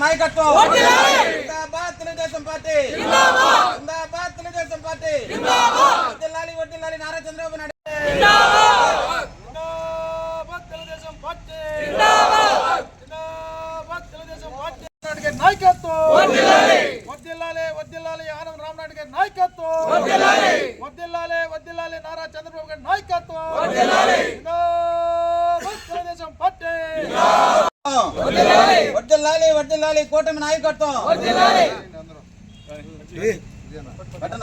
నాయకత్వం. జిందాబాద్ తెలుగుదేశం పార్టీ. జిందాబాద్! తెలుగుదేశం పార్టీ. వడ్డిల్లాలి వడ్డిల్లాలి నారా చంద్రబాబు నాయుడు. నాయకత్వం. వద్దిల్లాలి వద్దిల్లాలి ఆనంద్ రామనాయుడు గారి నాయకత్వం. వద్దిల్లాలి వద్దిల్లాలి నారా చంద్రబాబు గారి నాయకత్వం జిందాబాద్! తెలుగుదేశం పార్టీ వడ్డిల్లాలి వడ్డిల్లాలి కూటమి నాయకత్వం. పట్టణ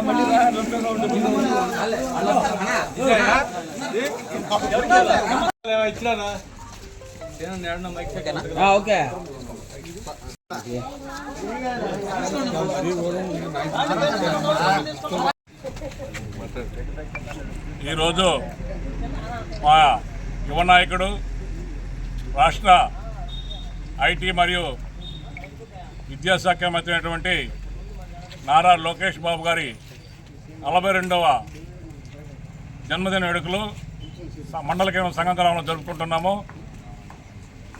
మళ్ళీ? ఓకే. ఈరోజు మా యువ నాయకుడు రాష్ట్ర ఐటీ మరియు విద్యాశాఖ మంత్రి అయినటువంటి నారా లోకేష్ బాబు గారి నలభై రెండవ జన్మదిన వేడుకలు మండల కేంద్రం సంఘం గ్రామంలో జరుపుకుంటున్నాము.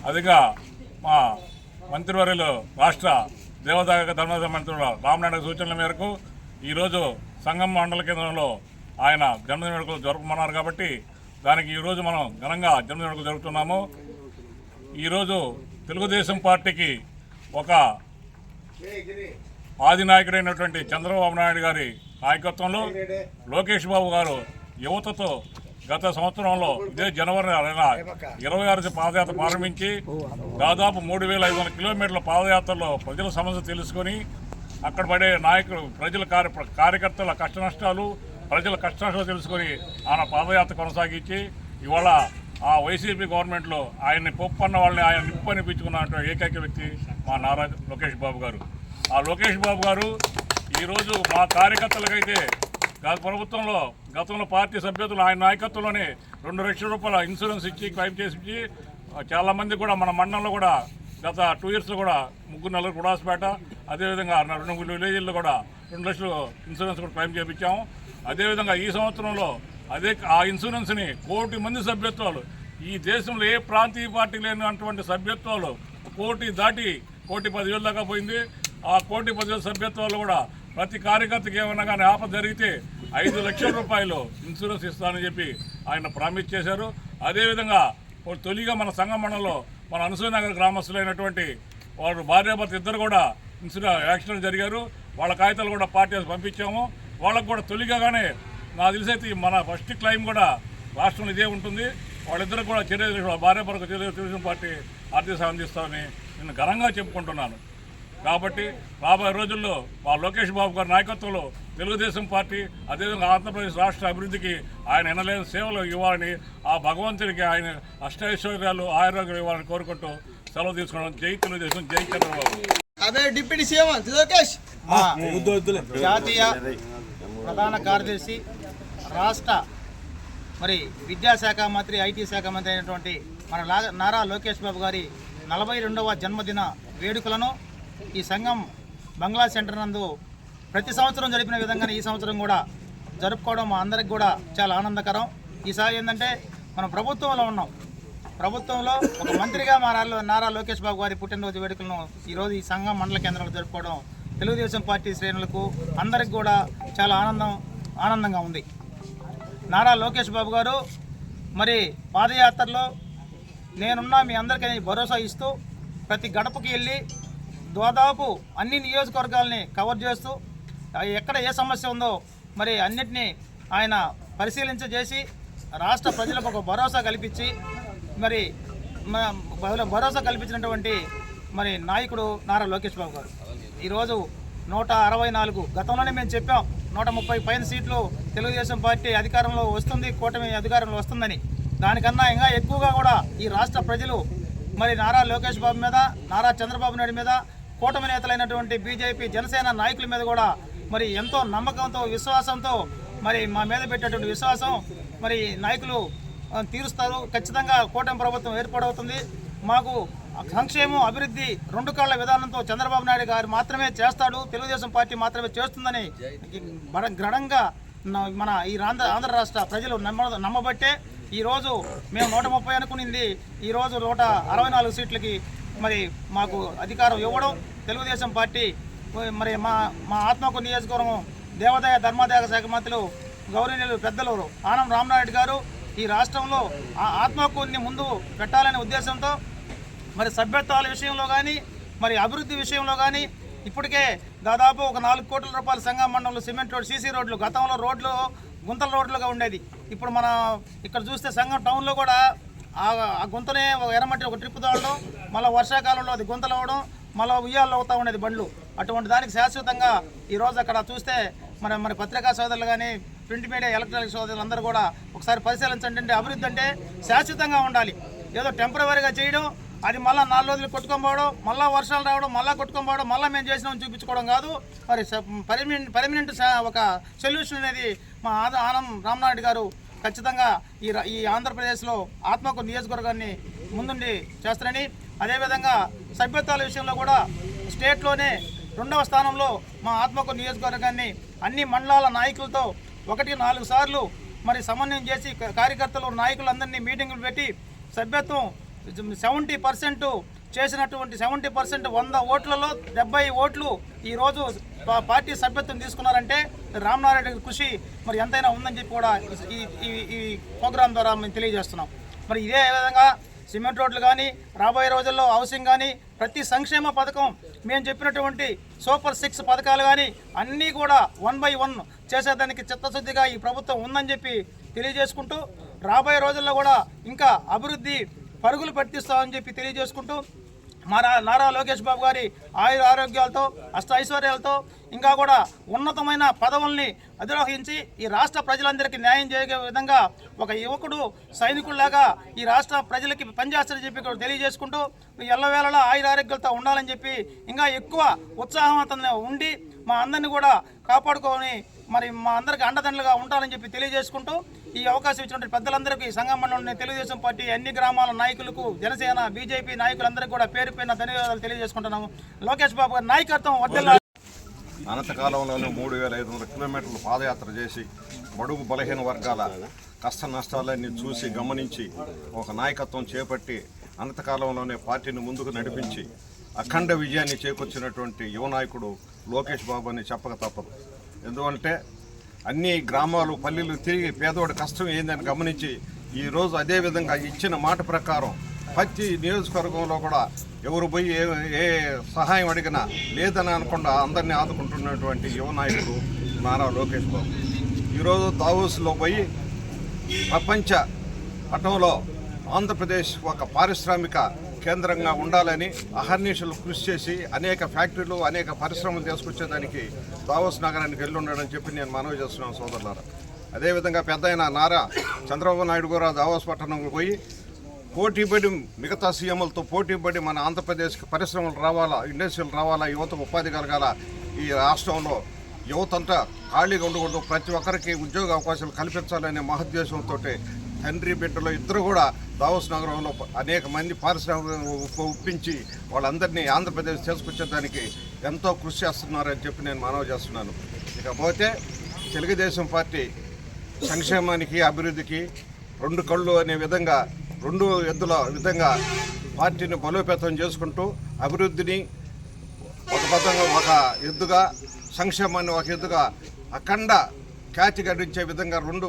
అదిగా మా మంత్రివర్యులు రాష్ట్ర దేవదాయక ధర్మద మంత్రుల రామనాయుడు సూచనల మేరకు ఈరోజు సంఘం మండల కేంద్రంలో ఆయన జన్మదిన వేడుకలు జరుపుకున్నారు కాబట్టి దానికి ఈరోజు మనం ఘనంగా జన్మదిన వేడుకలు జరుపుతున్నాము. ఈరోజు తెలుగుదేశం పార్టీకి ఒక ఆది నాయకుడైనటువంటి చంద్రబాబు నాయుడు గారి నాయకత్వంలో లోకేష్ బాబు గారు యువతతో గత సంవత్సరంలో ఇదే జనవరి నెల ఇరవై ఆరు పాదయాత్ర ప్రారంభించి దాదాపు మూడు వేల ఐదు వందల కిలోమీటర్ల పాదయాత్రలో ప్రజల సమస్య తెలుసుకొని అక్కడ పడే నాయకులు ప్రజల కార్య కార్యకర్తల కష్ట నష్టాలు ప్రజల కష్ట నష్టాలు తెలుసుకొని ఆయన పాదయాత్ర కొనసాగించి ఇవాళ ఆ వైసీపీ గవర్నమెంట్లో ఆయన్ని పొప్పు అన్న వాళ్ళని ఆయన నిప్పు అనిపించుకున్నటువంటి ఏకైక వ్యక్తి మా నారా లోకేష్ బాబు గారు. ఆ లోకేష్ బాబు గారు ఈరోజు మా కార్యకర్తలకైతే గత ప్రభుత్వంలో గతంలో పార్టీ సభ్యులు ఆయన నాయకత్వంలోనే రెండు లక్షల రూపాయల ఇన్సూరెన్స్ ఇచ్చి క్లైమ్ చేసి ఇచ్చి చాలామంది కూడా మన మండలంలో కూడా గత టూ ఇయర్స్లో కూడా ముగ్గురు నలుగురు గుడాస్పేట అదేవిధంగా రెండు మూడు విలేజ్ల్లో కూడా రెండు లక్షలు ఇన్సూరెన్స్ కూడా క్లైమ్ చేయించాము అదేవిధంగా ఈ సంవత్సరంలో అదే ఆ ఇన్సూరెన్స్ని కోటి మంది సభ్యత్వాలు ఈ దేశంలో ఏ ప్రాంతీయ పార్టీ లేనటువంటి సభ్యత్వాలు కోటి దాటి కోటి పదివేలు దాకా పోయింది. ఆ కోటి పదివేల సభ్యత్వాలు కూడా ప్రతి కార్యకర్తకి ఏమన్నా కానీ ఆపద జరిగితే ఐదు లక్షల రూపాయలు ఇన్సూరెన్స్ ఇస్తానని చెప్పి ఆయన ప్రామిస్ చేశారు. అదేవిధంగా తొలిగా మన సంఘం మండలంలో మన అనసూయనగర్ గ్రామస్తులైనటువంటి వారు భార్యాభర్త ఇద్దరు కూడా ఇన్సూరెన్స్ యాక్సిడెంట్ జరిగారు. వాళ్ళ కాగితాలు కూడా పార్టీ పంపించాము. వాళ్ళకు కూడా తొలిగానే నాకు తెలిసైతే మన ఫస్ట్ క్లైమ్ కూడా రాష్ట్రంలో ఇదే ఉంటుంది. వాళ్ళిద్దరు కూడా చర్య భార్య చర్య తెలుగుదేశం పార్టీ ఆర్థిక సాయం చేస్తామని నేను ఘనంగా చెప్పుకుంటున్నాను. కాబట్టి రాబోయే రోజుల్లో మా లోకేష్ బాబు గారి నాయకత్వంలో తెలుగుదేశం పార్టీ అదేవిధంగా ఆంధ్రప్రదేశ్ రాష్ట్ర అభివృద్ధికి ఆయన ఎనలేని సేవలు ఇవ్వాలని ఆ భగవంతుడికి ఆయన అష్టైశ్వర్యాలు ఆరోగ్యం ఇవ్వాలని కోరుకుంటూ సెలవు తీసుకోవడం జై తెలుగుదేశం జై చంద్రబాబు. అదే డిప్యూటీ సీఎం లోకేష్. జాతీయ ప్రధాన కార్యదర్శి రాష్ట్ర మరి విద్యాశాఖ మంత్రి ఐటీ శాఖ మంత్రి అయినటువంటి మన లా- నారా లోకేష్ బాబు గారి నలభై రెండవ జన్మదిన వేడుకలను ఈ సంఘం బంగ్లా సెంటర్ నందు ప్రతి సంవత్సరం జరిపిన విధంగానే ఈ సంవత్సరం కూడా జరుపుకోవడం మా అందరికి కూడా చాలా ఆనందకరం. ఈసారి ఏంటంటే మనం ప్రభుత్వంలో ఉన్నాం. ప్రభుత్వంలో ఒక మంత్రిగా మా నారా నారా లోకేష్ బాబు గారి పుట్టినరోజు వేడుకలను ఈరోజు ఈ సంఘం మండల కేంద్రంలో జరుపుకోవడం తెలుగుదేశం పార్టీ శ్రేణులకు అందరికి కూడా చాలా ఆనందం ఆనందంగా ఉంది. నారా లోకేష్ బాబు గారు మరి పాదయాత్రలో నేనున్నా మీ అందరికీ భరోసా ఇస్తూ ప్రతి గడపకి వెళ్ళి దాదాపు అన్ని నియోజకవర్గాల్ని కవర్ చేస్తూ ఎక్కడ ఏ సమస్య ఉందో మరి అన్నిటినీ ఆయన పరిశీలించజేసి రాష్ట్ర ప్రజలకు ఒక భరోసా కల్పించి మరి భరోసా కల్పించినటువంటి మరి నాయకుడు నారా లోకేష్ బాబు గారు. ఈరోజు నూట అరవై నాలుగు గతంలోనే మేము చెప్పాం నూట ముప్పై పైన సీట్లు తెలుగుదేశం పార్టీ అధికారంలో వస్తుంది కూటమి అధికారంలో వస్తుందని. దానికన్నా ఇంకా ఎక్కువగా కూడా ఈ రాష్ట్ర ప్రజలు మరి నారా లోకేష్ బాబు మీద నారా చంద్రబాబు నాయుడు మీద కూటమి నేతలైనటువంటి బీజేపీ జనసేన నాయకుల మీద కూడా మరి ఎంతో నమ్మకంతో విశ్వాసంతో మరి మా మీద పెట్టేటువంటి విశ్వాసం మరి నాయకులు తీరుస్తారు. ఖచ్చితంగా కూటమి ప్రభుత్వం ఏర్పాటవుతుంది. మాకు సంక్షేమం అభివృద్ధి రెండు కాళ్ళ విధానంతో చంద్రబాబు నాయుడు గారు మాత్రమే చేస్తాడు. తెలుగుదేశం పార్టీ మాత్రమే చేస్తుందని బడ- దృఢంగా మన ఈ ఆంధ్ర ఆంధ్ర రాష్ట్ర ప్రజలు నమ్మ నమ్మబట్టే ఈరోజు మేము నూట ముప్పై అనుకునింది. ఈరోజు నూట అరవై నాలుగు సీట్లకి మరి మాకు అధికారం ఇవ్వడం తెలుగుదేశం పార్టీ మరి మా మా ఆత్మకు నియోజకవర్గం దేవాదాయ ధర్మాదాయ శాఖ మంత్రులు గౌరవనీయులు పెద్దలు ఆనం రామనాయుడు గారు ఈ రాష్ట్రంలో ఆ ఆత్మకూరిని ముందు పెట్టాలనే ఉద్దేశంతో మరి సభ్యత్వాల విషయంలో కానీ మరి అభివృద్ధి విషయంలో కానీ ఇప్పటికే దాదాపు ఒక నాలుగు కోట్ల రూపాయల సంఘ మండలంలో సిమెంట్ రోడ్ సీసీ రోడ్లు గతంలో రోడ్లు గుంతల రోడ్లుగా ఉండేది. ఇప్పుడు మన ఇక్కడ చూస్తే సంఘం టౌన్లో కూడా ఆ గుంతనే ఒక ఎర్రమట్టి ఒక ట్రిప్ తోవడం మళ్ళీ వర్షాకాలంలో అది గుంతలు అవ్వడం మళ్ళీ ఉయ్యాలు అవుతూ ఉండేది బండ్లు. అటువంటి దానికి శాశ్వతంగా ఈరోజు అక్కడ చూస్తే మన మన పత్రికా సోదరులు కానీ ప్రింట్ మీడియా ఎలక్ట్రానిక్ సోదరులు అందరూ కూడా ఒకసారి పరిశీలించండి అంటే అభివృద్ధి అంటే శాశ్వతంగా ఉండాలి. ఏదో టెంపరీగా చేయడం అది మళ్ళీ నాలుగు రోజులు కొట్టుకొని మళ్ళీ వర్షాలు రావడం మళ్ళీ కొట్టుకొని పోవడం మళ్ళీ మేము చేసినాం చూపించుకోవడం కాదు. మరి పర్మినెంట్ పర్మినెంట్ ఒక సొల్యూషన్ అనేది మా ఆద ఆనం రామనాయుడు గారు ఖచ్చితంగా ఈ ఈ ఆంధ్రప్రదేశ్లో ఆత్మకు నియోజకవర్గాన్ని ముందుండి చేస్తారని అదేవిధంగా సభ్యత్వాల విషయంలో కూడా స్టేట్లోనే రెండవ స్థానంలో మా ఆత్మకు నియోజకవర్గాన్ని అన్ని మండలాల నాయకులతో ఒకటి నాలుగు సార్లు మరి సమన్వయం చేసి కార్యకర్తలు నాయకులందరినీ మీటింగులు పెట్టి సభ్యత్వం సెవెంటీ పర్సెంట్ చేసినటువంటి సెవెంటీ పర్సెంట్ వంద ఓట్లలో డెబ్బై ఓట్లు ఈరోజు పార్టీ సభ్యత్వం తీసుకున్నారంటే రామనారాయణ కృషి మరి ఎంతైనా ఉందని చెప్పి కూడా ఈ ఈ ఈ ప్రోగ్రాం ద్వారా మేము తెలియజేస్తున్నాం. మరి ఇదే విధంగా సిమెంట్ రోడ్లు కానీ రాబోయే రోజుల్లో హౌసింగ్ కానీ ప్రతి సంక్షేమ పథకం మేము చెప్పినటువంటి సూపర్ సిక్స్ పథకాలు కానీ అన్నీ కూడా వన్ బై వన్ చేసేదానికి చిత్తశుద్ధిగా ఈ ప్రభుత్వం ఉందని చెప్పి తెలియజేసుకుంటూ రాబోయే రోజుల్లో కూడా ఇంకా అభివృద్ధి పరుగులు పెట్టిస్తామని చెప్పి తెలియజేసుకుంటూ మారా నారా లోకేష్ బాబు గారి ఆయుర ఆరోగ్యాలతో అష్ట ఐశ్వర్యాలతో ఇంకా కూడా ఉన్నతమైన పదవుల్ని అధిరోహించి ఈ రాష్ట్ర ప్రజలందరికీ న్యాయం చేయగే విధంగా ఒక యువకుడు సైనికుల్లాగా ఈ రాష్ట్ర ప్రజలకి పనిచేస్తారని చెప్పి తెలియజేసుకుంటూ ఎల్లవేళలా ఆయుర ఆరోగ్యాలతో ఉండాలని చెప్పి ఇంకా ఎక్కువ ఉత్సాహం ఉండి మా అందరిని కూడా కాపాడుకొని మరి మా అందరికి అండదండలుగా ఉండాలని చెప్పి తెలియజేసుకుంటూ ఈ అవకాశం ఇచ్చినటువంటి పెద్దలందరికీ సంఘం మండలం తెలుగుదేశం పార్టీ అన్ని గ్రామాల నాయకులకు జనసేన బీజేపీ నాయకులందరికీ కూడా పేరు పైన ధన్యవాదాలు తెలియజేసుకుంటున్నాము. లోకేష్ బాబు గారి నాయకత్వం వర్దిల్లా అనంతకాలంలోనే మూడు వేల ఐదు వందల కిలోమీటర్లు పాదయాత్ర చేసి బడుగు బలహీన వర్గాల కష్ట నష్టాలన్నీ చూసి గమనించి ఒక నాయకత్వం చేపట్టి అనంతకాలంలోనే పార్టీని ముందుకు నడిపించి అఖండ విజయాన్ని చేకూర్చినటువంటి యువ నాయకుడు లోకేష్ బాబు అని చెప్పక తప్పదు. ఎందుకంటే అన్ని గ్రామాలు పల్లెలు తిరిగి పేదోడి కష్టం ఏందని గమనించి ఈరోజు అదే విధంగా ఇచ్చిన మాట ప్రకారం ప్రతి నియోజకవర్గంలో కూడా ఎవరు పోయి ఏ ఏ సహాయం అడిగినా లేదని అనకుండా అందరినీ ఆదుకుంటున్నటువంటి యువ నాయకుడు నారా లోకేష్ బాబు. ఈరోజు దావోస్లో పోయి ప్రపంచ పటంలో ఆంధ్రప్రదేశ్ ఒక పారిశ్రామిక కేంద్రంగా ఉండాలని అహర్నిశలు కృషి చేసి అనేక ఫ్యాక్టరీలు అనేక పరిశ్రమలు తీసుకొచ్చేదానికి దావోస్ నగరానికి వెళ్ళి ఉన్నాడని చెప్పి నేను మనవి చేస్తున్నాను సోదరులారా. అదేవిధంగా పెద్ద అయిన నారా చంద్రబాబు నాయుడు కూడా దావోస్ పట్టణంలో పోయి పోటీపడి మిగతా సీఎంలతో పోటీపడి మన ఆంధ్రప్రదేశ్కి పరిశ్రమలు రావాలా ఇండస్ట్రీలు రావాలా యువత ఉపాధి కలగాల ఈ రాష్ట్రంలో యువతంతా ఖాళీగా ఉండకూడదు ప్రతి ఒక్కరికి ఉద్యోగ అవకాశాలు కల్పించాలనే మహోద్దేశంతో తండ్రి బిడ్డలు ఇద్దరు కూడా దావోస్ నగరంలో అనేక మంది పారిశ్రామిక ఒప్పించి వాళ్ళందరినీ ఆంధ్రప్రదేశ్ తీసుకొచ్చేదానికి ఎంతో కృషి చేస్తున్నారని చెప్పి నేను మనవి చేస్తున్నాను. ఇకపోతే తెలుగుదేశం పార్టీ సంక్షేమానికి అభివృద్ధికి రెండు కళ్ళు అనే విధంగా రెండు ఎద్దుల విధంగా పార్టీని బలోపేతం చేసుకుంటూ అభివృద్ధిని ఒక పదంగా ఒక ఎద్దుగా సంక్షేమాన్ని ఒక ఎద్దుగా అఖండ ఖ్యాతి గడించే విధంగా రెండు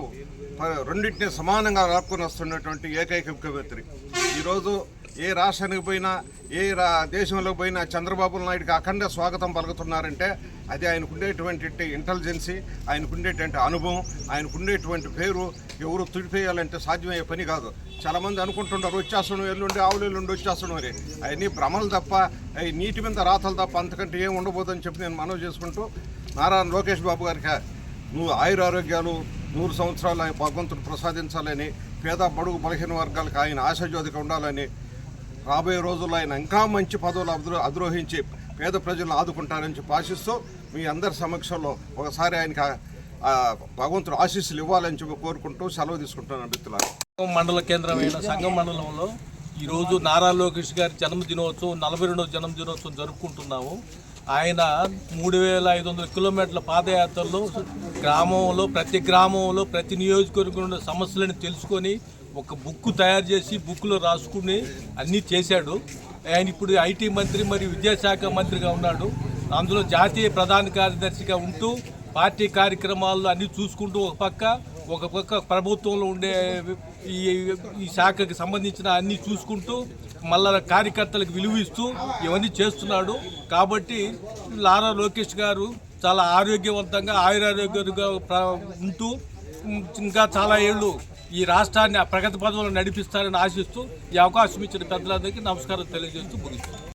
రెండింటిని సమానంగా లాక్కుని వస్తున్నటువంటి ఏకైక ముఖ్యమంత్రి. ఈరోజు ఏ రాష్ట్రానికి పోయినా ఏ రా దేశంలో పోయినా చంద్రబాబు నాయుడుకి అఖండ స్వాగతం పలుకుతున్నారంటే అది ఆయనకు ఉండేటువంటి ఇంటెలిజెన్సీ ఆయనకు ఉండేటువంటి అనుభవం ఆయనకు ఉండేటువంటి పేరు ఎవరు తుడిపేయాలంటే సాధ్యమయ్యే పని కాదు. చాలామంది అనుకుంటున్నారు వచ్చేస్తున్నాం ఎల్లుండి ఆవులు ఎల్లుండి వచ్చేస్తున్నాం అని. అవన్నీ భ్రమలు తప్ప అవి నీటి మీద రాతలు తప్ప అంతకంటే ఏం ఉండబోదని చెప్పి నేను మనవి చేసుకుంటూ నారా లోకేష్ బాబు గారికి నువ్వు ఆయురారోగ్యాలు నూరు సంవత్సరాలు ఆయన భగవంతుడు ప్రసాదించాలని పేద బడుగు బలహీన వర్గాలకు ఆయన ఆశాజ్యోతిగా ఉండాలని రాబోయే రోజుల్లో ఆయన ఇంకా మంచి పదవులు అద్రో అధిరోహించి పేద ప్రజలను ఆదుకుంటారని చెప్పి ఆశిస్తూ మీ అందరి సమక్షంలో ఒకసారి ఆయనకి భగవంతుడు ఆశీస్సులు ఇవ్వాలని చెప్పి కోరుకుంటూ సెలవు తీసుకుంటున్నాను మిత్రులారా మండల కేంద్రమైన సంఘం మండలంలో ఈరోజు నారా లోకేష్ గారి జన్మదినోత్సవం నలభై రెండవ జన్మదినోత్సవం జరుపుకుంటున్నాము. ఆయన మూడు వేల ఐదు వందల కిలోమీటర్ల పాదయాత్రలో గ్రామంలో ప్రతి గ్రామంలో ప్రతి నియోజకవర్గంలో ఉన్న సమస్యలను తెలుసుకొని ఒక బుక్ తయారు చేసి బుక్లో రాసుకుని అన్నీ చేశాడు. ఆయన ఇప్పుడు ఐటీ మంత్రి మరియు విద్యాశాఖ మంత్రిగా ఉన్నాడు. అందులో జాతీయ ప్రధాన కార్యదర్శిగా ఉంటూ పార్టీ కార్యక్రమాల్లో అన్నీ చూసుకుంటూ ఒక పక్క ఒక పక్క ప్రభుత్వంలో ఉండే ఈ ఈ శాఖకి సంబంధించిన అన్ని చూసుకుంటూ మళ్ళా కార్యకర్తలకు విలువ ఇస్తూ ఇవన్నీ చేస్తున్నాడు. కాబట్టి లారా లోకేష్ గారు చాలా ఆరోగ్యవంతంగా ఆయురారోగ్యంగా ఉంటూ ఇంకా చాలా ఏళ్ళు ఈ రాష్ట్రాన్ని ప్రగతి పదవులు నడిపిస్తారని ఆశిస్తూ ఈ అవకాశం ఇచ్చిన పెద్దలందరికీ నమస్కారం తెలియజేస్తూ ముగిస్తున్నాను.